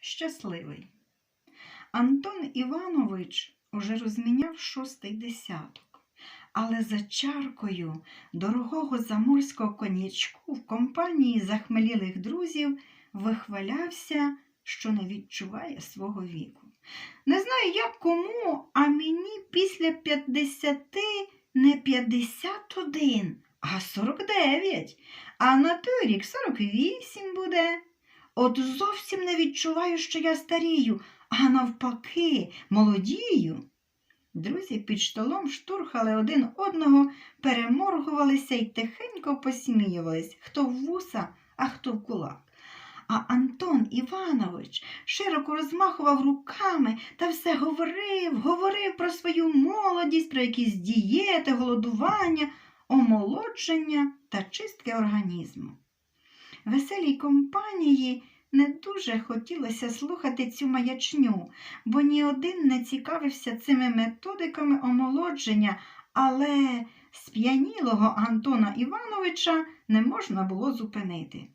щасливий. Антон Іванович уже розміняв шостий десяток, але за чаркою дорогого заморського коньячку в компанії захмелілих друзів вихвалявся, що не відчуває свого віку. Не знаю, як кому, а мені після 50 не 51, а 49, а на той рік 48 буде. От зовсім не відчуваю, що я старію, а навпаки, молодію. Друзі під столом штурхали один одного, переморгувалися й тихенько посміювались, хто в вуса, а хто в кулак. А Антон Іванович широко розмахував руками та все говорив, говорив про свою молодість, про якісь дієти, голодування, омолодження та чистки організму. Веселій компанії не дуже хотілося слухати цю маячню, бо ні один не цікавився цими методиками омолодження, але сп'янілого Антона Івановича не можна було зупинити.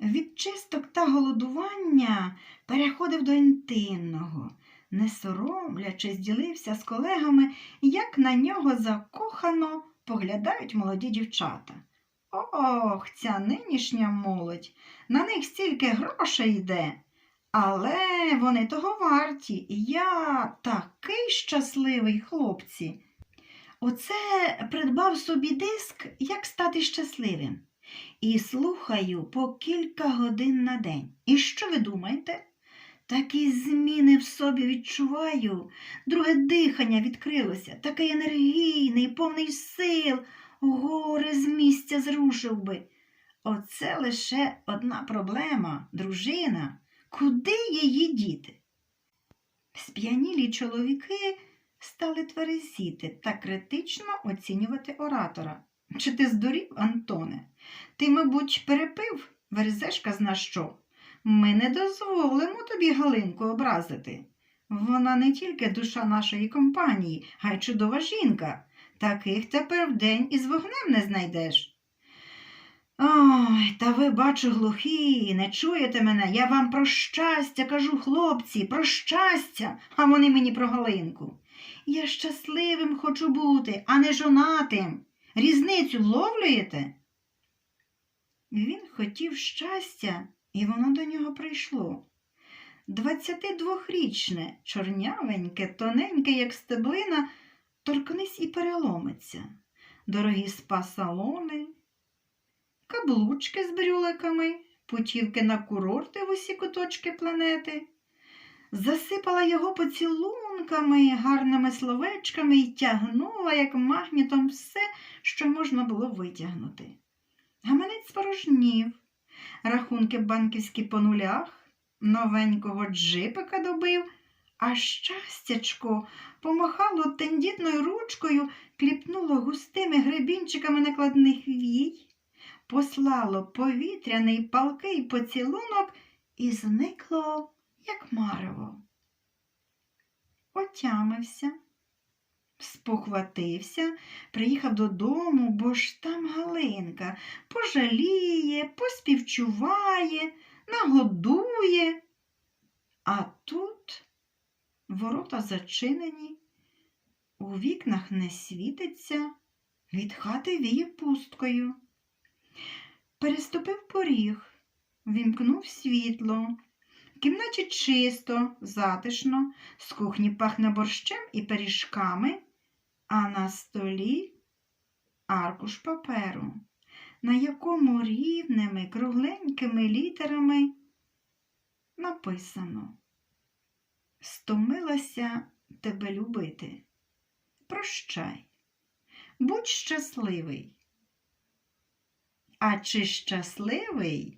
Від чисток та голодування переходив до інтимного, не соромлячись, ділився з колегами, як на нього закохано поглядають молоді дівчата. Ох, ця нинішня молодь, на них стільки грошей йде. Але вони того варті. Я такий щасливий, хлопці. Оце придбав собі диск, як стати щасливим. І слухаю по кілька годин на день. І що ви думаєте? Такі зміни в собі відчуваю. Друге дихання відкрилося, такий енергійний, повний сил, гори з місця зрушив би. Оце лише одна проблема, дружина. Куди її діти? Сп'янілі чоловіки стали тверезіти та критично оцінювати оратора. Чи ти здурів, Антоне? Ти, мабуть, перепив, верзеш казна що? Ми не дозволимо тобі Галинку образити. Вона не тільки душа нашої компанії, а й чудова жінка. Таких тепер вдень із вогнем не знайдеш. Ой, та ви, бачу, глухі, не чуєте мене. Я вам про щастя кажу, хлопці, про щастя, а вони мені про Галинку. Я щасливим хочу бути, а не жонатим. Різницю вловлюєте? Він хотів щастя, і воно до нього прийшло. Двадцятидвохрічне, чорнявеньке, тоненьке, як стеблина, торкнись і переломиться. Дорогі спа-салони, каблучки з брюликами, путівки на курорти в усі куточки планети. Засипала його поцілунками, гарними словечками і тягнула, як магнітом, все, що можна було витягнути. Гаманець порожнів, рахунки банківські по нулях, новенького джипика добив, а щастячко помахало тендітною ручкою, кліпнуло густими гребінчиками накладних вій, послало повітряний палкий поцілунок і зникло, як марево. Отямився, спохватився, приїхав додому, бо ж там Галинка пожаліє, поспівчуває, нагодує. А тут ворота зачинені, у вікнах не світиться, від хати віє пусткою. Переступив поріг, вімкнув світло. В кімнаті чисто, затишно, з кухні пахне борщем і пиріжками, а на столі аркуш паперу, на якому рівними кругленькими літерами написано Стомилася тебе любити. Прощай, будь щасливий. А чи щасливий